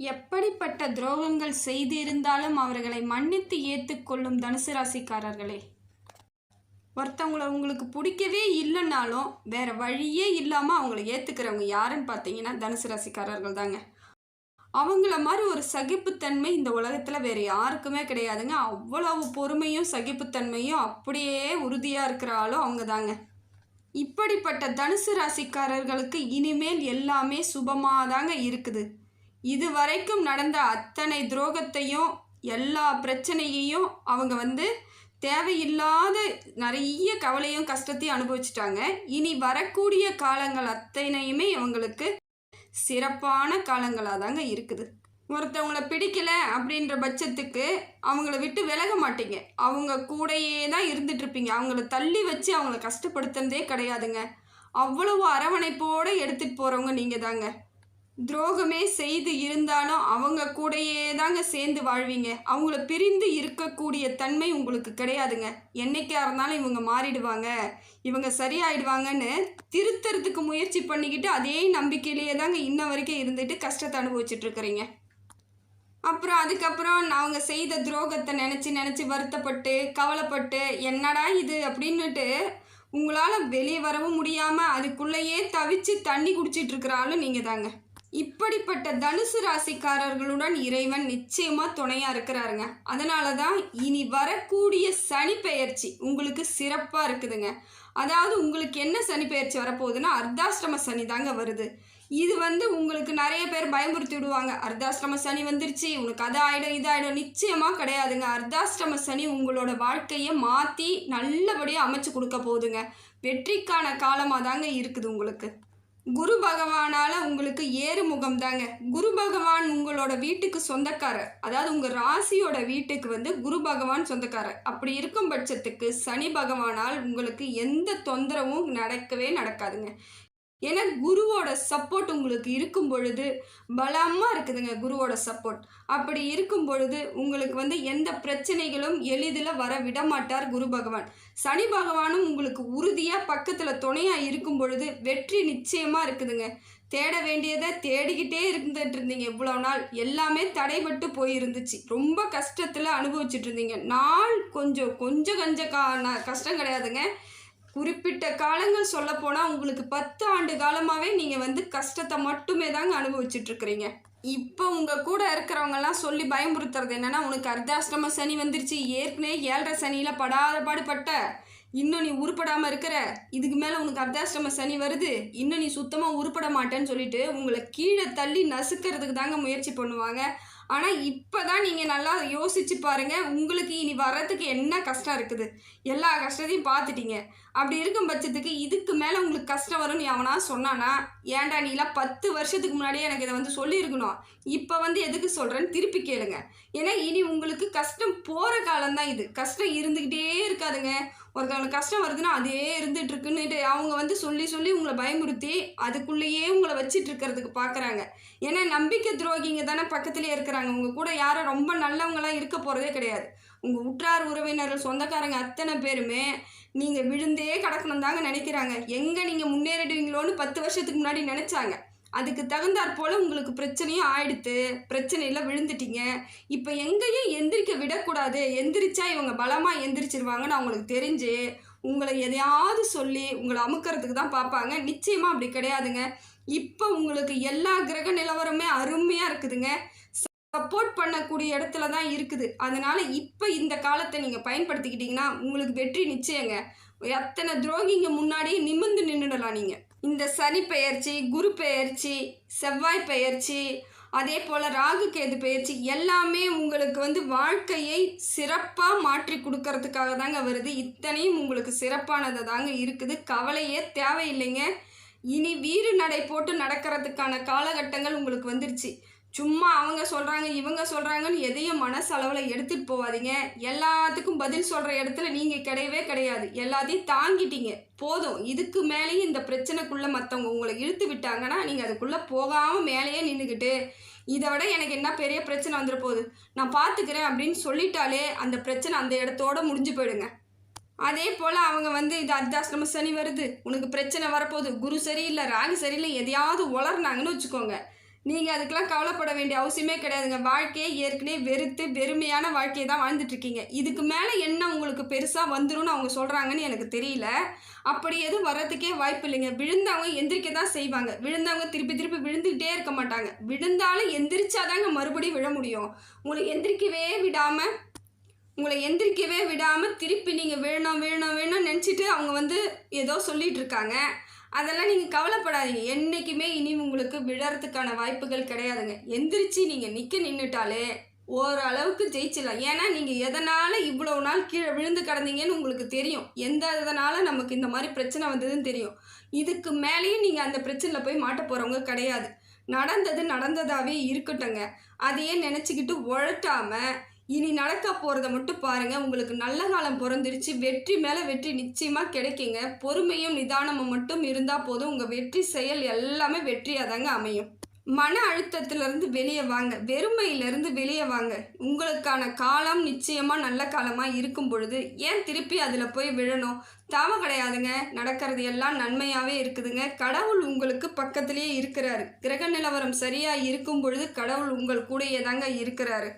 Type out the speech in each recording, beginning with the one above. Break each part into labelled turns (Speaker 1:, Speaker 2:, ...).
Speaker 1: எப்படிப்பட்ட துரோகங்கள் செய்திருந்தாலும் அவர்களை மன்னித்து ஏற்றுக்கொள்ளும் தனுசு ராசிக்காரர்களே. ஒருத்தவங்கள உங்களுக்கு பிடிக்கவே இல்லைன்னாலும் வேற வழியே இல்லாமல் அவங்கள ஏற்றுக்கிறவங்க யாருன்னு பார்த்தீங்கன்னா தனுசு ராசிக்காரர்கள் தாங்க. அவங்கள மாதிரி ஒரு சகிப்புத்தன்மை இந்த உலகத்தில் வேறு யாருக்குமே கிடையாதுங்க. அவ்வளவு பொறுமையும் சகிப்புத்தன்மையும் அப்படியே உறுதியாக இருக்கிற ஆளும் அவங்க தாங்க. இப்படிப்பட்ட தனுசு ராசிக்காரர்களுக்கு இனிமேல் எல்லாமே சுபமாக தாங்க இருக்குது. இது வரைக்கும் நடந்த அத்தனை துரோகத்தையும் எல்லா பிரச்சனையையும் அவங்க வந்து தேவையில்லாத நிறைய கவலையும் கஷ்டத்தையும் அனுபவிச்சிட்டாங்க. இனி வரக்கூடிய காலங்கள் அத்தனையுமே இவங்களுக்கு சிறப்பான காலங்களாக தாங்க இருக்குது. ஒருத்தவங்கள பிடிக்கல அப்படின்ற பட்சத்துக்கு அவங்கள விட்டு விலக மாட்டீங்க. அவங்க கூடயே தான் இருந்துட்டு இருப்பீங்க அவங்கள தள்ளி வச்சு அவங்கள கஷ்டப்படுத்துனதே கிடையாதுங்க. அவ்வளவு அரவணைப்போடு எடுத்துகிட்டு போகிறவங்க நீங்கள் தாங்க துரோகமே செய்து இருந்தாலும் அவங்க கூடயே தாங்க சேர்ந்து வாழ்வீங்க. அவங்கள பிரிந்து இருக்கக்கூடிய தன்மை உங்களுக்கு கிடையாதுங்க. என்னைக்கா இருந்தாலும் இவங்க மாறிடுவாங்க. இவங்க சரியாயிடுவாங்கன்னு திருத்தறதுக்கு முயற்சி பண்ணிக்கிட்டு அதே நம்பிக்கையிலேயே தாங்க இன்ன வரைக்கும் இருந்துட்டு கஷ்டத்தை அனுபவிச்சுட்டு இருக்கிறீங்க அப்புறம் அதுக்கப்புறம் அவங்க செய்த துரோகத்தை நினச்சி நினச்சி வருத்தப்பட்டு கவலைப்பட்டு என்னடா இது? அப்படின்னுட்டு உங்களால் வெளியே வரவும் முடியாமல் அதுக்குள்ளேயே தவிச்சு தண்ணி குடிச்சிட்ருக்கிறாலும் நீங்கள் தாங்க இப்படிப்பட்ட தனுசு ராசிக்காரர்களுடன் இறைவன் நிச்சயமா துணையா இருக்கிறாருங்க. அதனால தான் இனி வரக்கூடிய சனி பெயர்ச்சி உங்களுக்கு சிறப்பா இருக்குதுங்க. அதாவது உங்களுக்கு என்ன சனி பெயர்ச்சி வரப்போகுதுன்னா அர்த்தாஷ்டம சனி தாங்க வருது. இது வந்து உங்களுக்கு நிறைய பேர் பயமுறுத்தி விடுவாங்க. அர்த்தாஷ்டம சனி வந்துருச்சு உனக்கு அது ஆகிடும் இதாகிடும் நிச்சயமாக கிடையாதுங்க. அர்த்தாஷ்டம சனி உங்களோட வாழ்க்கையை மாற்றி நல்லபடியாக அமைச்சு கொடுக்க போகுதுங்க. வெற்றிக்கான காலமாக தாங்க இருக்குது உங்களுக்கு. குரு பகவானால் உங்களுக்கு ஏறுமுகம் தாங்க குரு பகவான் உங்களோட வீட்டுக்கு சொந்தக்காரர். அதாவது உங்கள் ராசியோட வீட்டுக்கு வந்து குரு பகவான் சொந்தக்காரர். அப்படி இருக்கும் பட்சத்துக்கு சனி பகவானால் உங்களுக்கு எந்த தொந்தரவும் நடக்கவே நடக்காதுங்க. ஏன்னா குருவோட சப்போர்ட் உங்களுக்கு இருக்கும் பொழுது பலமாக இருக்குதுங்க குருவோட சப்போர்ட் அப்படி இருக்கும் பொழுது உங்களுக்கு வந்து எந்த பிரச்சனைகளும் எளிதில் வர விட மாட்டார் குரு பகவான். சனி பகவானும் உங்களுக்கு உறுதியாக பக்கத்தில் துணையாக இருக்கும் பொழுது வெற்றி நிச்சயமாக இருக்குதுங்க. தேட வேண்டியதை தேடிக்கிட்டே இருந்துட்டு இருந்தீங்க இவ்வளோ நாள். எல்லாமே தடைபட்டு போயிருந்துச்சு. ரொம்ப கஷ்டத்தில் அனுபவிச்சுட்டு இருந்தீங்க. நாள் கொஞ்சம் கொஞ்சம் கொஞ்சம் கா கஷ்டம் கிடையாதுங்க. குறிப்பிட்ட காலங்கள் சொல்லப்போனால் உங்களுக்கு பத்து ஆண்டு காலமாகவே நீங்கள் வந்து கஷ்டத்தை மட்டுமே தாங்க அனுபவிச்சுட்ருக்குறீங்க. இப்போ உங்கள் கூட இருக்கிறவங்கெல்லாம் சொல்லி பயமுறுத்துறது என்னென்னா உனக்கு அர்த்தாஷ்டம சனி வந்துருச்சு ஏற்கனவே ஏழரை சனியில் படாத பாடுபட்ட. இன்னும் நீ உருப்படாமல் இருக்கிற. இதுக்கு மேலே உனக்கு அர்த்தாஷ்டம சனி வருது. இன்னும் நீ சுத்தமாக உருப்பட மாட்டேன்னு சொல்லிட்டு உங்களை கீழே தள்ளி நசுக்கிறதுக்கு தாங்க முயற்சி பண்ணுவாங்க. ஆனால் இப்போ தான் நீங்கள் நல்லா யோசிச்சு பாருங்கள் உங்களுக்கு இனி வர்றதுக்கு என்ன கஷ்டம் இருக்குது? எல்லா கஷ்டத்தையும் பார்த்துட்டீங்க. அப்படி இருக்கும் பட்சத்துக்கு இதுக்கு மேலே உங்களுக்கு கஷ்டம் வரும்னு எவனா சொன்னானா ஏன்டா நீலாம் பத்து வருஷத்துக்கு முன்னாடியே எனக்கு இதை வந்து சொல்லியிருக்கணும். இப்போ வந்து எதுக்கு சொல்கிறேன்னு திருப்பி கேளுங்க. ஏன்னா இனி உங்களுக்கு கஷ்டம் போகிற காலம்தான் இது. கஷ்டம் இருந்துக்கிட்டே இருக்காதுங்க. ஒருத்தவங்களுக்கு கஷ்டம் வருதுன்னா அதே இருந்துட்டு இருக்குன்னுட்டு அவங்க வந்து சொல்லி சொல்லி உங்களை பயமுறுத்தி அதுக்குள்ளேயே உங்களை வச்சிட்டு இருக்கிறதுக்கு பார்க்குறாங்க ஏன்னா நம்பிக்கை துரோகிங்க தானே பக்கத்துலேயே இருக்கிறாங்க. உங்கள் கூட யாரும் ரொம்ப நல்லவங்களாம் இருக்க போகிறதே கிடையாது. உங்கள் உற்றார் உறவினர்கள் சொந்தக்காரங்க அத்தனை பேருமே நீங்கள் விழுந்தே கிடக்கணும் தாங்க நினைக்கிறாங்க. எங்கே நீங்கள் முன்னேறிடுவீங்களோன்னு பத்து வருஷத்துக்கு முன்னாடி நினச்சாங்க. அதுக்கு தகுந்தாற் போல் உங்களுக்கு பிரச்சனையும் ஆயிடுத்து பிரச்சனையில் விழுந்துட்டீங்க. இப்போ எங்கேயும் எந்திரிக்க விடக்கூடாது. எந்திரிச்சா இவங்க பலமாக எந்திரிச்சிருவாங்கன்னு அவங்களுக்கு தெரிஞ்சு உங்களை எதையாவது சொல்லி உங்களை அமுக்கிறதுக்கு தான் பார்ப்பாங்க. நிச்சயமாக அப்படி கிடையாதுங்க. இப்போ உங்களுக்கு எல்லா கிரக நிலவரமே அருமையாக இருக்குதுங்க. சப்போர்ட் பண்ணக்கூடிய இடத்துல தான் இருக்குது. அதனால இப்போ இந்த காலத்தை நீங்கள் பயன்படுத்திக்கிட்டீங்கன்னா உங்களுக்கு வெற்றி நிச்சயங்க. எத்தனை துரோகிங்க முன்னாடியே நிமிர்ந்து நின்றுடலாம் நீங்கள் இந்த சனி பெயர்ச்சி குரு பெயர்ச்சி செவ்வாய் பெயர்ச்சி அதே போல் ராகு கேது பெயர்ச்சி எல்லாமே உங்களுக்கு வந்து வாழ்க்கையை சிறப்பாக மாற்றி கொடுக்கறதுக்காக தாங்க வருது. இத்தனையும் உங்களுக்கு சிறப்பானதை தாங்க இருக்குது. கவலையே தேவையில்லைங்க. இனி வீறு நடை போட்டு நடக்கிறதுக்கான காலகட்டங்கள் உங்களுக்கு வந்துருச்சு. சும்மா அவங்க சொல்கிறாங்க இவங்க சொல்கிறாங்கன்னு எதையும் மனசளவில் எடுத்துகிட்டு போகாதீங்க எல்லாத்துக்கும் பதில் சொல்கிற இடத்துல நீங்கள் கிடையவே கிடையாது. எல்லாத்தையும் தாங்கிட்டீங்க. போதும். இதுக்கு மேலேயும் இந்த பிரச்சனைக்குள்ளே மற்றவங்க உங்களை இழுத்து விட்டாங்கன்னா நீங்கள் அதுக்குள்ளே போகாமல் மேலேயே நின்றுக்கிட்டு இதை விட எனக்கு என்ன பெரிய பிரச்சனை வந்துட போகுது? நான் பார்த்துக்கிறேன் அப்படின்னு சொல்லிட்டாலே அந்த பிரச்சனை அந்த இடத்தோட முடிஞ்சு போயிடுங்க. அதே போல் அவங்க வந்து இது அர்த்தாசிரம சனி வருது. உனக்கு பிரச்சனை வரப்போகுது. குரு சரியில்லை ராகு சரியில்லை எதையாவது உளர்னாங்கன்னு வச்சுக்கோங்க. நீங்கள் அதுக்கெல்லாம் கவலைப்பட வேண்டிய அவசியமே கிடையாதுங்க. வாழ்க்கையை ஏற்கனவே வெறுத்து வெறுமையான வாழ்க்கையை தான் வாழ்ந்துட்டு இருக்கீங்க. இதுக்கு மேலே என்ன உங்களுக்கு பெருசாக வந்துடும் அவங்க சொல்கிறாங்கன்னு எனக்கு தெரியல. அப்படி எதுவும் வர்றதுக்கே வாய்ப்பு இல்லைங்க. விழுந்தவங்க எந்திரிக்க தான் செய்வாங்க. விழுந்தவங்க திருப்பி திருப்பி விழுந்துக்கிட்டே இருக்க மாட்டாங்க. விழுந்தாலும் எந்திரிச்சாதாங்க மறுபடியும் விழ முடியும். உங்களை எந்திரிக்கவே விடாமல் உங்களை எந்திரிக்கவே விடாமல் திருப்பி நீங்கள் வேணும் வேணும் வேணும்னு நினச்சிட்டு அவங்க வந்து ஏதோ சொல்லிகிட்டு இருக்காங்க. அதெல்லாம் நீங்கள் கவலைப்படாதீங்க. என்றைக்குமே இனி உங்களுக்கு விழறதுக்கான வாய்ப்புகள் கிடையாதுங்க. எந்திரிச்சு நீங்கள் நிற்க நின்றுட்டாலே ஓரளவுக்கு ஜெயிச்சிடலாம். ஏன்னா நீங்கள் எதனால் இவ்வளவு நாள் கீழே விழுந்து கிடந்தீங்கன்னு உங்களுக்கு தெரியும். எந்த இதனால் நமக்கு இந்த மாதிரி பிரச்சனை வந்ததுன்னு தெரியும். இதுக்கு மேலேயும் நீங்கள் அந்த பிரச்சனையில் போய் மாட்ட போகிறவங்க கிடையாது. நடந்தது நடந்ததாகவே இருக்கட்டுங்க அதையே நினச்சிக்கிட்டு உழட்டாமல் இனி நடக்க போகிறத மட்டும் பாருங்கள் உங்களுக்கு நல்ல காலம் பிறந்துருச்சு. வெற்றி மேலே வெற்றி நிச்சயமாக கிடைக்குங்க. பொறுமையும் நிதானமும் மட்டும் இருந்தால் போதும். உங்கள் வெற்றி செயல் எல்லாமே வெற்றியாக தாங்க அமையும். மன அழுத்தத்திலிருந்து வெளியே வாங்க. வெறுமையிலிருந்து வெளியே வாங்க. உங்களுக்கான காலம் நிச்சயமாக நல்ல காலமாக இருக்கும் பொழுது ஏன் திருப்பி அதில் போய் விழணும்? தாம கிடையாதுங்க. நடக்கிறது எல்லாம் நன்மையாகவே இருக்குதுங்க. கடவுள் உங்களுக்கு பக்கத்திலேயே இருக்கிறாரு. கிரக நிலவரம் சரியாக இருக்கும் பொழுது கடவுள் உங்கள் கூடையே தாங்க இருக்கிறாரு.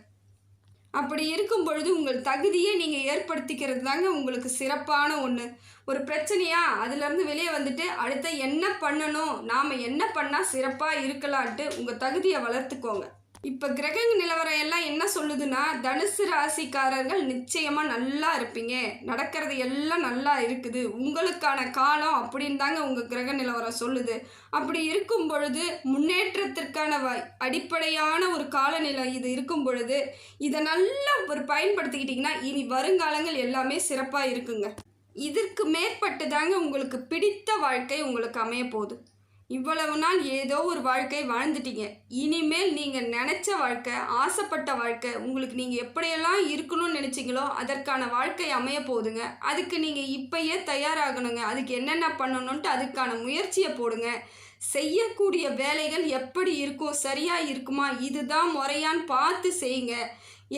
Speaker 1: அப்படி இருக்கும் பொழுது உங்கள் தகுதியை நீங்கள் ஏற்படுத்திக்கிறது தாங்க உங்களுக்கு சிறப்பான ஒன்று ஒரு பிரச்சனையா அதுலேருந்து வெளியே வந்துட்டு அடுத்த என்ன பண்ணணும்? நாம் என்ன பண்ணால் சிறப்பாக இருக்கலான்ட்டு உங்கள் தகுதியை வளர்த்துக்கோங்க. இப்போ கிரக நிலவரம் எல்லாம் என்ன சொல்லுதுன்னா தனுசு ராசிக்காரர்கள் நிச்சயமாக நல்லா இருப்பீங்க. நடக்கிறது எல்லாம் நல்லா இருக்குது. உங்களுக்கான காலம் அப்படின்னு தாங்க உங்கள் கிரக நிலவரம் சொல்லுது. அப்படி இருக்கும் பொழுது முன்னேற்றத்திற்கான வ அடிப்படையான ஒரு காலநிலை இது இருக்கும் பொழுது இதை நல்லா ஒரு பயன்படுத்திக்கிட்டிங்கன்னா இனி வருங்காலங்கள் எல்லாமே சிறப்பாக இருக்குங்க. இதற்கு மேற்பட்டு தாங்க உங்களுக்கு பிடித்த வாழ்க்கை உங்களுக்கு அமைய போகுது இவ்வளவு நாள் ஏதோ ஒரு வாழ்க்கை வாழ்ந்துட்டீங்க. இனிமேல் நீங்கள் நினச்ச வாழ்க்கை ஆசைப்பட்ட வாழ்க்கை உங்களுக்கு நீங்கள் எப்படியெல்லாம் இருக்கணும்னு நினச்சிங்களோ அதற்கான வாழ்க்கை அமைய போகுதுங்க அதுக்கு நீங்கள் இப்பயே தயாராகணுங்க. அதுக்கு என்னென்ன பண்ணணுன்ட்டு அதுக்கான முயற்சியை போடுங்க. செய்யக்கூடிய வேலைகள் எப்படி இருக்கும் சரியாக இருக்குமா இதுதான் முறையான்னு பார்த்து செய்யுங்க.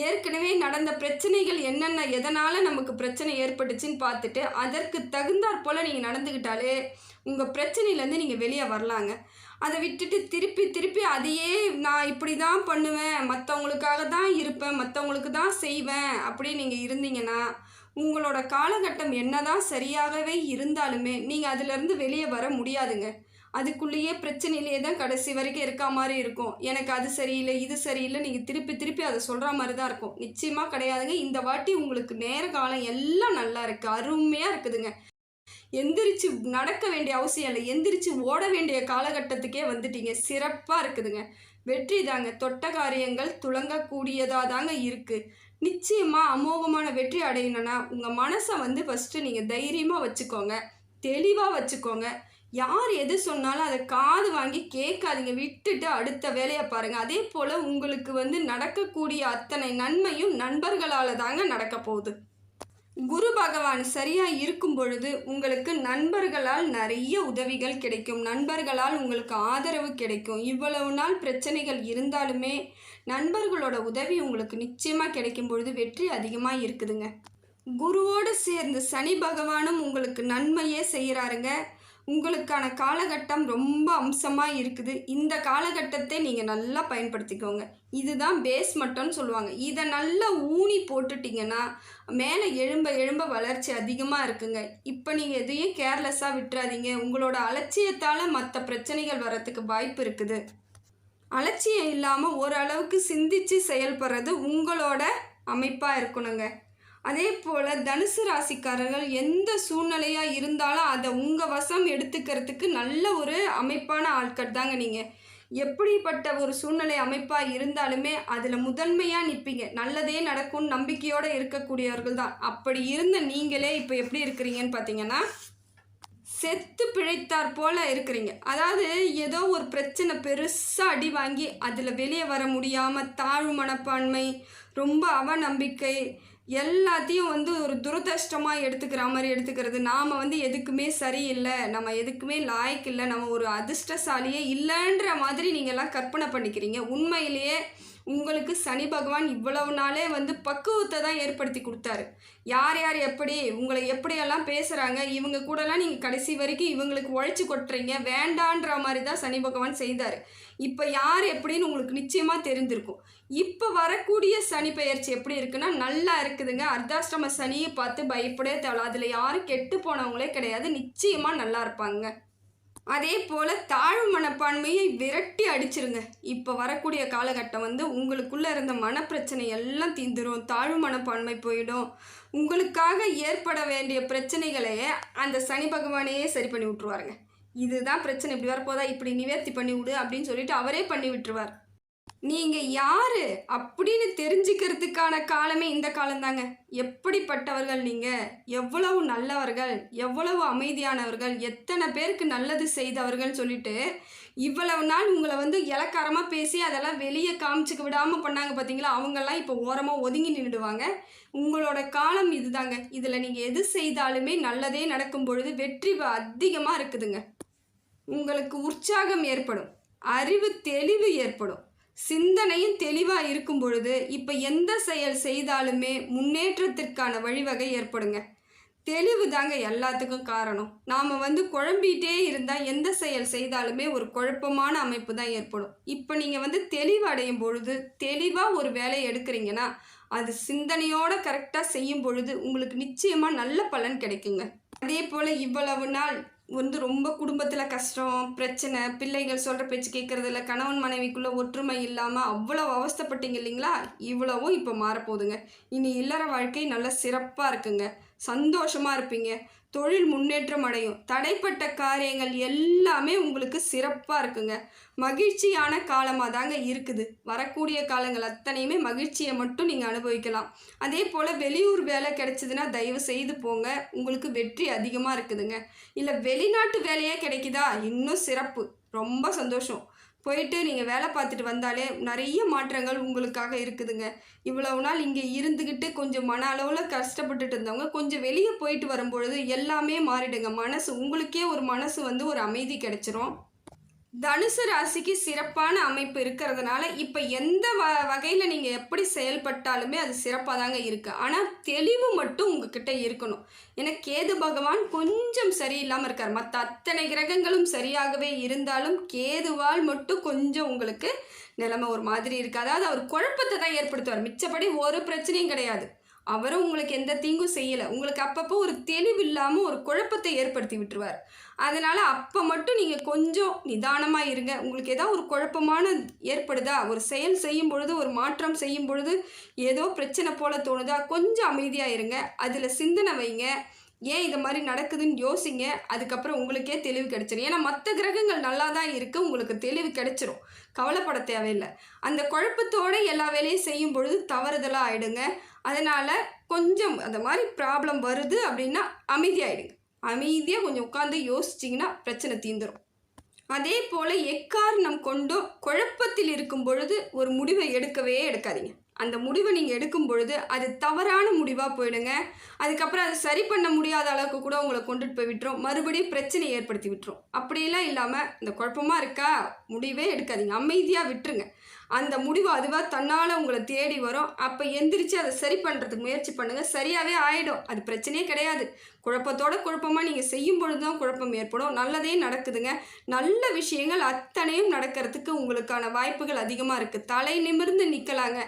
Speaker 1: ஏற்கனவே நடந்த பிரச்சனைகள் என்னென்ன எதனால் நமக்கு பிரச்சனை ஏற்பட்டுச்சுன்னு பார்த்துட்டு அதற்கு தகுந்தாற் போல் நீங்கள் நடந்துக்கிட்டாலே உங்கள் பிரச்சனையிலேருந்து நீங்கள் வெளியே வரலாங்க. அதை விட்டுட்டு திருப்பி திருப்பி அதையே நான் இப்படி தான் பண்ணுவேன். மற்றவங்களுக்காக தான் இருப்பேன். மற்றவங்களுக்கு தான் செய்வேன். அப்படின்னு நீங்கள் இருந்தீங்கன்னா உங்களோட காலகட்டம் என்னதான் சரியாகவே இருந்தாலுமே நீங்கள் அதிலேருந்து வெளியே வர முடியாதுங்க. அதுக்குள்ளேயே பிரச்சனையிலே தான் கடைசி வரைக்கும் இருக்கா மாதிரி இருக்கும். எனக்கு அது சரியில்லை இது சரியில்லை நீங்கள் திருப்பி திருப்பி அதை சொல்கிற மாதிரி தான் இருக்கும். நிச்சயமாக கிடையாதுங்க. இந்த வாட்டி உங்களுக்கு நேர காலம் எல்லாம் நல்லா இருக்குது அருமையாக இருக்குதுங்க. எந்திரிச்சு நடக்க வேண்டிய அவசியம் இல்லை. எந்திரிச்சு ஓட வேண்டிய காலகட்டத்துக்கே வந்துட்டீங்க. சிறப்பாக இருக்குதுங்க. வெற்றி தாங்க. தொட்ட காரியங்கள் துளங்கக்கூடியதாக தாங்க இருக்குது நிச்சயமாக அமோகமான வெற்றி அடையணும்னா உங்கள் மனசை வந்து ஃபஸ்ட்டு நீங்கள் தைரியமாக வச்சுக்கோங்க. தெளிவாக வச்சுக்கோங்க. யார் எது சொன்னாலும் அதை காது வாங்கி கேட்காதீங்க. விட்டுட்டு அடுத்த வேலையை பாருங்கள் அதே போல் உங்களுக்கு வந்து நடக்கக்கூடிய அத்தனை நன்மையும் நண்பர்களால் தாங்க நடக்க போகுது. குரு பகவான் சரியாக இருக்கும் பொழுது உங்களுக்கு நண்பர்களால் நிறைய உதவிகள் கிடைக்கும். நண்பர்களால் உங்களுக்கு ஆதரவு கிடைக்கும். இவ்வளவு நாள் பிரச்சனைகள் இருந்தாலுமே நண்பர்களோட உதவி உங்களுக்கு நிச்சயமாக கிடைக்கும் பொழுது வெற்றி அதிகமாக இருக்குதுங்க. குருவோடு சேர்ந்து சனி பகவானும் உங்களுக்கு நன்மையே செய்கிறாருங்க உங்களுக்கான காலகட்டம் ரொம்ப அம்சமாக இருக்குது. இந்த காலகட்டத்தை நீங்கள் நல்லா பயன்படுத்திக்கோங்க. இதுதான் பேஸ் மட்டம்னு சொல்லுவாங்க. இதை நல்லா ஊனி போட்டுட்டிங்கன்னா மேலே எழும்ப எழும்ப வளர்ச்சி அதிகமாக இருக்குங்க. இப்போ நீங்கள் எதையும் கேர்லெஸ்ஸாக விட்டுறாதீங்க. உங்களோட அலட்சியத்தால் மற்ற பிரச்சனைகள் வரத்துக்கு வாய்ப்பு இருக்குது. அலட்சியம் இல்லாமல் ஓரளவுக்கு சிந்தித்து செயல்படுறது உங்களோட அமைப்பாக இருக்கணுங்க. அதே போல் தனுசு ராசிக்காரர்கள் எந்த சூழ்நிலையாக இருந்தாலும் அதை உங்கள் வசம் எடுத்துக்கிறதுக்கு நல்ல ஒரு அமைப்பான ஆட்கள் தாங்க நீங்கள் எப்படிப்பட்ட ஒரு சூழ்நிலை அமைப்பாக இருந்தாலுமே அதில் முதன்மையாக நிற்பீங்க நல்லதே நடக்கும்னு நம்பிக்கையோடு இருக்கக்கூடியவர்கள் தான். அப்படி இருந்த நீங்களே இப்போ எப்படி இருக்கிறீங்கன்னு பார்த்தீங்கன்னா செத்து பிழைத்தார் போல் இருக்கிறீங்க. அதாவது ஏதோ ஒரு பிரச்சனை பெருசாக அடி வாங்கி அதில் வெளியே வர முடியாமல் தாழ்வு மனப்பான்மை ரொம்ப அவநம்பிக்கை எல்லாத்தையும் வந்து ஒரு துரதிருஷ்டமாக எடுத்துக்கிற மாதிரி எடுத்துக்கிறது. நாம் வந்து எதுக்குமே சரியில்லை நம்ம எதுக்குமே லாய்க்கு இல்லை நம்ம ஒரு அதிர்ஷ்டசாலியே இல்லைன்ற மாதிரி நீங்கள்லாம் கற்பனை பண்ணிக்கிறீங்க. உண்மையிலேயே உங்களுக்கு சனி பகவான் இவ்வளவு நாளே வந்து பக்குவத்தை தான் ஏற்படுத்தி கொடுத்தாரு. யார் யார் எப்படி உங்களை எப்படியெல்லாம் பேசுகிறாங்க இவங்க கூடலாம் நீங்கள் கடைசி வரைக்கும் இவங்களுக்கு உழைச்சி கொட்டுறீங்க வேண்டான்ற மாதிரி தான் சனி பகவான் செய்தார். இப்போ யார் எப்படின்னு உங்களுக்கு நிச்சயமாக தெரிஞ்சிருக்கும் இப்போ வரக்கூடிய சனி பெயர்ச்சி எப்படி இருக்குன்னா நல்லா இருக்குதுங்க. அர்த்தாஷ்டம சனியை பார்த்து பயப்படவே தேவை அதில் யாரும் கெட்டு போனவங்களே கிடையாது. நிச்சயமாக நல்லா இருப்பாங்க. அதே போல் தாழ்வு மனப்பான்மையை விரட்டி அடிச்சிருங்க. இப்போ வரக்கூடிய காலகட்டம் வந்து உங்களுக்குள்ளே இருந்த மனப்பிரச்சனை எல்லாம் தீந்துடும் தாழ்வு மனப்பான்மை போயிடும். உங்களுக்காக ஏற்பட வேண்டிய பிரச்சனைகளையே அந்த சனி பகவானையே சரி பண்ணி விட்ருவாருங்க இதுதான் பிரச்சனை. இப்படி வரப்போதா இப்படி நிவர்த்தி பண்ணி விடு அப்படின்னு சொல்லிட்டு அவரே பண்ணி விட்டுருவார். நீங்கள் யாரு அப்படின்னு தெரிஞ்சுக்கிறதுக்கான காலமே இந்த காலம்தாங்க. எப்படிப்பட்டவர்கள் நீங்கள் எவ்வளவு நல்லவர்கள் எவ்வளவு அமைதியானவர்கள் எத்தனை பேருக்கு நல்லது செய்தவர்கள் சொல்லிட்டு இவ்வளவு நாள் உங்களை வந்து இலக்காரமாக பேசி அதெல்லாம் வெளியே காமிச்சுக்க விடாமல் பண்ணாங்க பார்த்தீங்களா அவங்கெல்லாம் இப்போ ஓரமாக ஒதுங்கி நின்றுடுவாங்க உங்களோட காலம் இதுதாங்க. இதில் நீங்கள் எது செய்தாலுமே நல்லதே நடக்கும் பொழுது வெற்றி அதிகமாக இருக்குதுங்க. உங்களுக்கு உற்சாகம் ஏற்படும். அறிவு தெளிவு ஏற்படும். சிந்தனையும் தெளிவாக இருக்கும் பொழுது இப்போ எந்த செயல் செய்தாலுமே முன்னேற்றத்திற்கான வழிவகை ஏற்படுங்க. தெளிவு தாங்க எல்லாத்துக்கும் காரணம். நாம் வந்து குழம்பிகிட்டே இருந்தால் எந்த செயல் செய்தாலுமே ஒரு குழப்பமான அமைப்பு தான் ஏற்படும். இப்போ நீங்கள் வந்து தெளிவடையும் பொழுது தெளிவாக ஒரு வேலையை எடுக்கிறீங்கன்னா அது சிந்தனையோடு கரெக்டாக செய்யும் பொழுது உங்களுக்கு நிச்சயமாக நல்ல பலன் கிடைக்குங்க. அதே போல் இவ்வளவு நாள் வந்து ரொம்ப குடும்பத்தில் கஷ்டம் பிரச்சனை பிள்ளைகள் சொல்கிற பேச்சு கேட்குறதில்ல கணவன் மனைவிக்குள்ளே ஒற்றுமை இல்லாமல் அவ்வளோ அவஸ்தப்பட்டீங்க இல்லைங்களா? இவ்வளவும் இப்போ மாறப்போகுதுங்க. இனி இல்லற வாழ்க்கை நல்லா சிறப்பாக இருக்குங்க. சந்தோஷமாக இருப்பீங்க. தொழில் முன்னேற்றம் அடையும். தடைப்பட்ட காரியங்கள் எல்லாமே உங்களுக்கு சிறப்பாக இருக்குங்க. மகிழ்ச்சியான காலமாக தாங்க இருக்குது. வரக்கூடிய காலங்கள் அத்தனையுமே மகிழ்ச்சியை மட்டும் நீங்கள் அனுபவிக்கலாம். அதே போல் வெளியூர் வேலை கிடைச்சதுன்னா தயவு செய்து போங்க. உங்களுக்கு வெற்றி அதிகமாக இருக்குதுங்க. இல்லை வெளிநாட்டு வேலையே கிடைக்குதா? இன்னும் சிறப்பு. ரொம்ப சந்தோஷம். போயிட்டு நீங்கள் வேலை பார்த்துட்டு வந்தாலே நிறைய மாற்றங்கள் உங்களுக்காக இருக்குதுங்க. இவ்வளவு நாள் இங்கே இருந்துக்கிட்டு கொஞ்சம் மன அளவில் கஷ்டப்பட்டுட்டு இருந்தவங்க கொஞ்சம் வெளியே போயிட்டு வரும்பொழுது எல்லாமே மாறிடுங்க. மனசு உங்களுக்கே ஒரு மனசு வந்து ஒரு அமைதி கிடைச்சிரும். தனுசு ராசிக்கு சிறப்பான அமைப்பு இருக்கிறதுனால இப்போ எந்த வ வகையில் நீங்கள் எப்படி செயல்பட்டாலுமே அது சிறப்பாக தாங்க இருக்குது ஆனால் தெளிவு மட்டும் உங்ககிட்ட இருக்கணும். ஏன்னா கேது பகவான் கொஞ்சம் சரியில்லாமல் இருக்கார். மற்ற அத்தனை கிரகங்களும் சரியாகவே இருந்தாலும் கேதுவால் மட்டும் கொஞ்சம் உங்களுக்கு நிலைமை ஒரு மாதிரி இருக்குது அதாவது அவர் குழப்பத்தை தான் ஏற்படுத்துவார். மிச்சப்படி ஒரு பிரச்சனையும் கிடையாது. அவரும் உங்களுக்கு எந்த தீங்கும் செய்யலை. உங்களுக்கு அப்பப்போ ஒரு தெளிவு இல்லாமல் ஒரு குழப்பத்தை ஏற்படுத்தி விட்டுருவார். அதனால் அப்போ மட்டும் நீங்கள் கொஞ்சம் நிதானமாக இருங்க. உங்களுக்கு ஏதோ ஒரு குழப்பமான ஏற்படுதா? ஒரு செயல் செய்யும் பொழுது ஒரு மாற்றம் செய்யும் பொழுது ஏதோ பிரச்சனை போல தோணுதா? கொஞ்சம் அமைதியாக இருங்க. அதில் சிந்தனை வைங்க. ஏன் இது மாதிரி நடக்குதுன்னு யோசிங்க. அதுக்கப்புறம் உங்களுக்கே தெளிவு கிடைச்சிடும் ஏன்னா மற்ற கிரகங்கள் நல்லா தான் இருக்குது உங்களுக்கு தெளிவு கிடைச்சிரும். கவலைப்பட தேவையில்லை. அந்த குழப்பத்தோடு எல்லா வேலையும் செய்யும் பொழுது தவறுதலாக ஆகிடுங்க அதனால் கொஞ்சம் அந்த மாதிரி ப்ராப்ளம் வருது அப்படின்னா அமைதியாகிடுங்க அமைதியாக கொஞ்சம் உட்காந்து யோசிச்சிங்கன்னா பிரச்சனை தீந்துடும் அதே போல் எக்காரணம் கொண்டும் குழப்பத்தில் இருக்கும் பொழுது ஒரு முடிவை எடுக்கவே எடுக்காதீங்க. அந்த முடிவை நீங்கள் எடுக்கும் பொழுது அது தவறான முடிவாக போயிடுங்க. அதுக்கப்புறம் அதை சரி பண்ண முடியாத அளவுக்கு கூட உங்களை கொண்டுட்டு போய் விட்டுரும். மறுபடியும் பிரச்சனை ஏற்படுத்தி விட்டுரும். அப்படியெல்லாம் இல்லாமல் இந்த குழப்பமாக இருக்கா? முடிவே எடுக்காதீங்க. அமைதியாக விட்டுருங்க. அந்த முடிவு அதுவாக தன்னால் உங்களை தேடி வரும். அப்போ எந்திரிச்சு அதை சரி பண்ணுறதுக்கு முயற்சி பண்ணுங்கள் சரியாகவே ஆகிடும் அது பிரச்சனையே கிடையாது. குழப்பத்தோட குழப்பமாக நீங்கள் செய்யும் பொழுது தான் குழப்பம் ஏற்படும். நல்லதே நடக்குதுங்க. நல்ல விஷயங்கள் அத்தனையும் நடக்கிறதுக்கு உங்களுக்கான வாய்ப்புகள் அதிகமாக இருக்குது தலை நிமிர்ந்து நிற்கலாங்க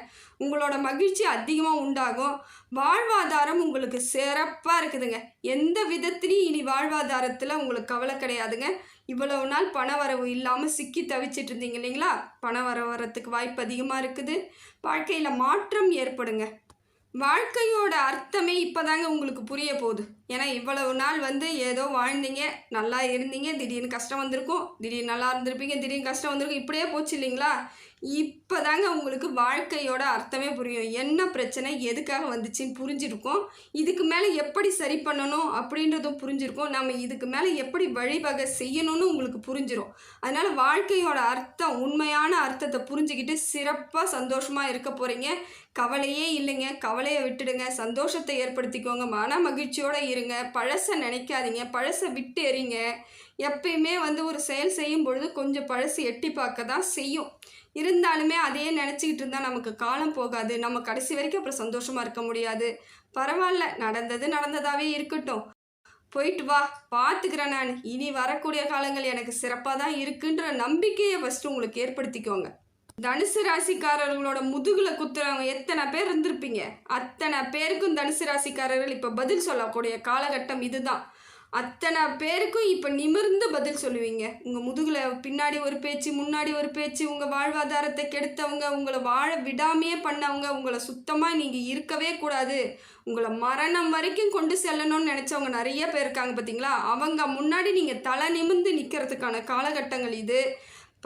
Speaker 1: உங்களோட மகிழ்ச்சி அதிகமாக உண்டாகும். வாழ்வாதாரம் உங்களுக்கு சிறப்பாக இருக்குதுங்க. எந்த விதத்துலையும் இனி வாழ்வாதாரத்தில் உங்களுக்கு கவலை கிடையாதுங்க. இவ்வளவு நாள் பண வரவு இல்லாமல் சிக்கி தவிச்சிட்டு இருந்தீங்க இல்லைங்களா? பண வர வரத்துக்கு வாய்ப்பு அதிகமாக இருக்குது. வாழ்க்கையில் மாற்றம் ஏற்படுங்க. வாழ்க்கையோட அர்த்தமே இப்போதாங்க உங்களுக்கு புரிய போகுது. ஏன்னா இவ்வளவு நாள் வந்து ஏதோ வாழ்ந்தீங்க நல்லா இருந்தீங்க திடீர்னு கஷ்டம் வந்திருக்கும் திடீர்னு நல்லா இருந்திருப்பீங்க திடீர்னு கஷ்டம் வந்திருக்கும் இப்படியே போச்சு இல்லைங்களா? இப்போ தாங்க உங்களுக்கு வாழ்க்கையோட அர்த்தமே புரியும். என்ன பிரச்சனை எதுக்காக வந்துச்சுன்னு புரிஞ்சிருக்கோம். இதுக்கு மேலே எப்படி சரி பண்ணணும் அப்படின்றதும் புரிஞ்சிருக்கோம். நம்ம இதுக்கு மேலே எப்படி வழிவகை செய்யணும்னு உங்களுக்கு புரிஞ்சிடும் அதனால் வாழ்க்கையோட அர்த்தம் உண்மையான அர்த்தத்தை புரிஞ்சுக்கிட்டு சிறப்பாக சந்தோஷமாக இருக்க போகிறீங்க கவலையே இல்லைங்க. கவலையை விட்டுடுங்க. சந்தோஷத்தை ஏற்படுத்திக்கோங்க. மன மகிழ்ச்சியோடு இருங்க. பழசை நினைக்காதீங்க. பழசை விட்டு எறிங்க. எப்பயுமே வந்து ஒரு செயல் செய்யும் பொழுது கொஞ்சம் பழசு எட்டி பார்க்க தான் செய்யும். இருந்தாலுமே அதையே நினச்சிக்கிட்டு இருந்தால் நமக்கு காலம் போகாது. நம்ம கடைசி வரைக்கும் அப்புறம் சந்தோஷமாக இருக்க முடியாது. பரவாயில்ல நடந்தது நடந்ததாகவே இருக்கட்டும். போயிட்டு வா பார்த்துக்கிறேன் நான். இனி வரக்கூடிய காலங்கள் எனக்கு சிறப்பாக தான் இருக்குன்ற நம்பிக்கையை ஃபஸ்ட்டு உங்களுக்கு ஏற்படுத்திக்கோங்க. தனுசு ராசிக்காரர்களோட முதுகுல குத்துறவங்க எத்தனை பேர் இருந்திருப்பீங்க? அத்தனை பேருக்கும் தனுசு ராசிக்காரர்கள் இப்போ பதில் சொல்லக்கூடிய காலகட்டம் இதுதான். அத்தனை பேருக்கும் இப்போ நிமிர்ந்து பதில் சொல்லுவீங்க. உங்கள் முதுகில் பின்னாடி ஒரு பேச்சு முன்னாடி ஒரு பேச்சு உங்கள் வாழ்வாதாரத்தை கெடுத்தவங்க உங்களை வாழ விடாமையே பண்ணவங்க உங்களை சுத்தமாக நீங்கள் இருக்கவே கூடாது. உங்களை மரணம் வரைக்கும் கொண்டு செல்லணும்னு நினச்சவங்க நிறைய பேர் இருக்காங்க பார்த்தீங்களா அவங்க முன்னாடி நீங்கள் தலை நிமிர்ந்து நிற்கிறதுக்கான காலகட்டங்கள் இது.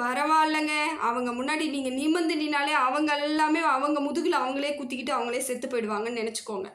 Speaker 1: பரவாயில்லைங்க. அவங்க முன்னாடி நீங்கள் நிமிர்ந்து நின்னாலே அவங்க எல்லாமே அவங்க முதுகில் அவங்களே குத்திக்கிட்டு அவங்களே செத்து போயிடுவாங்கன்னு நினச்சிக்கோங்க.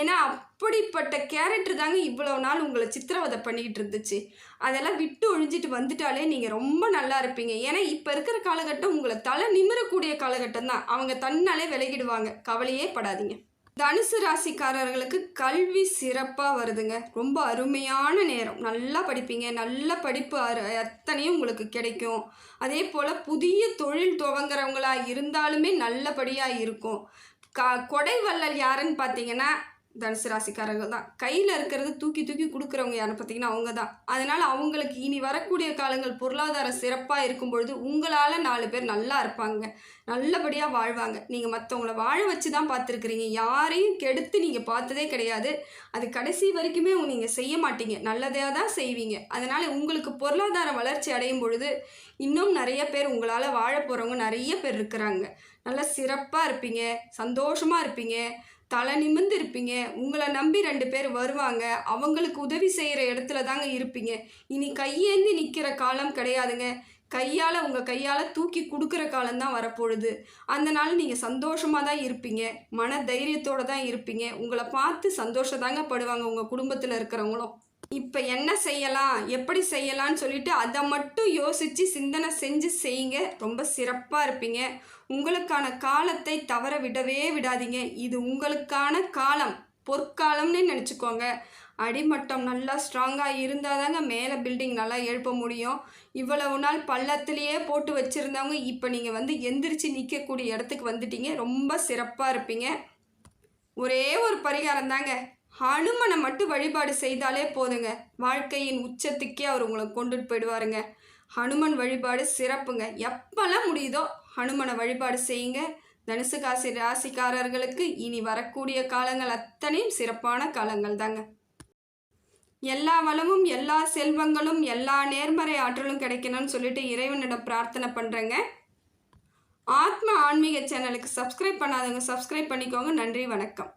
Speaker 1: ஏன்னா அப்படிப்பட்ட கேரக்டர் தாங்க இவ்வளோ நாள் உங்களை சித்திரவதை பண்ணிக்கிட்டு இருந்துச்சு. அதெல்லாம் விட்டு ஒழிஞ்சிட்டு வந்துட்டாலே நீங்கள் ரொம்ப நல்லா இருப்பீங்க. ஏன்னா இப்போ இருக்கிற காலகட்டம் உங்களை தலை நிமிரக்கூடிய காலகட்டம் தான் அவங்க தன்னாலே விலகிடுவாங்க. கவலையே படாதீங்க. தனுசு ராசிக்காரர்களுக்கு கல்வி சிறப்பாக வருதுங்க. ரொம்ப அருமையான நேரம். நல்லா படிப்பீங்க. நல்ல படிப்பு அரு அத்தனையும் உங்களுக்கு கிடைக்கும். அதே போல் புதிய தொழில் துவங்குறவங்களா இருந்தாலுமே நல்லபடியாக இருக்கும். க கொடை வள்ளல் யாருன்னு பார்த்தீங்கன்னா தனுசு ராசிக்காரர்கள் தான். கையில் இருக்கிறது தூக்கி தூக்கி கொடுக்குறவங்க யாருன்னு பார்த்தீங்கன்னா அவங்க தான். அதனால் அவங்களுக்கு இனி வரக்கூடிய காலங்கள் பொருளாதாரம் சிறப்பாக இருக்கும் பொழுது உங்களால் நாலு பேர் நல்லா இருப்பாங்க. நல்லபடியாக வாழ்வாங்க. நீங்கள் மற்றவங்கள வாழ வச்சு தான் பார்த்துருக்குறீங்க யாரையும் கெடுத்து நீங்கள் பார்த்ததே கிடையாது. அது கடைசி வரைக்குமே நீங்கள் செய்ய மாட்டீங்க. நல்லதாக தான் செய்வீங்க. அதனால் உங்களுக்கு பொருளாதார வளர்ச்சி அடையும் பொழுது இன்னும் நிறைய பேர் உங்களால் வாழ போகிறவங்க நிறைய பேர் இருக்கிறாங்க. நல்லா சிறப்பாக இருப்பீங்க. சந்தோஷமாக இருப்பீங்க. தலை நிமிர்ந்து இருப்பீங்க. உங்களை நம்பி ரெண்டு பேர் வருவாங்க. அவங்களுக்கு உதவி செய்கிற இடத்துல தாங்க இருப்பீங்க. இனி கையேந்தி நிற்கிற காலம் கிடையாதுங்க. கையால் உங்கள் கையால் தூக்கி கொடுக்குற காலம்தான் வரப்பொழுது. அந்த நாள் நீங்கள் சந்தோஷமாக தான் இருப்பீங்க. மன தைரியத்தோடு தான் இருப்பீங்க. உங்களை பார்த்து சந்தோஷம் தாங்க படுவாங்க உங்கள் குடும்பத்தில் இருக்கிறவங்களும். இப்போ என்ன செய்யலாம்? எப்படி செய்யலாம்னு சொல்லிட்டு அதை மட்டும் யோசித்து சிந்தனை செஞ்சு செய்யுங்க. ரொம்ப சிறப்பாக இருப்பீங்க. உங்களுக்கான காலத்தை தவற விடவே விடாதீங்க. இது உங்களுக்கான காலம். பொற்காலம்னு நினச்சிக்கோங்க. அடிமட்டம் நல்லா ஸ்ட்ராங்காக இருந்தால் தாங்க மேலே பில்டிங் நல்லா எழுப்ப முடியும். இவ்வளவு நாள் பள்ளத்துலேயே போட்டு வச்சுருந்தவங்க இப்போ நீங்கள் வந்து எந்திரிச்சு நிற்கக்கூடிய இடத்துக்கு வந்துட்டீங்க. ரொம்ப சிறப்பாக இருப்பீங்க. ஒரே ஒரு பரிகாரம் தாங்க. ஹனுமனை மட்டும் வழிபாடு செய்தாலே போதுங்க. வாழ்க்கையின் உச்சத்துக்கே அவர் உங்களை கொண்டுட்டு போயிடுவாருங்க. ஹனுமன் வழிபாடு சிறப்புங்க. எப்போல்லாம் முடியுதோ ஹனுமனை வழிபாடு செய்யுங்க. தனுசு காசி ராசிக்காரர்களுக்கு இனி வரக்கூடிய காலங்கள் அத்தனையும் சிறப்பான காலங்கள் தாங்க. எல்லா வளமும் எல்லா செல்வங்களும் எல்லா நேர்மறை ஆற்றலும் கிடைக்கணும்னு சொல்லிட்டு இறைவனிடம் பிரார்த்தனை பண்ணுறேங்க ஆத்ம ஆன்மீக சேனலுக்கு சப்ஸ்கிரைப் பண்ணாதவங்க சப்ஸ்கிரைப் பண்ணிக்கோங்க. நன்றி வணக்கம்.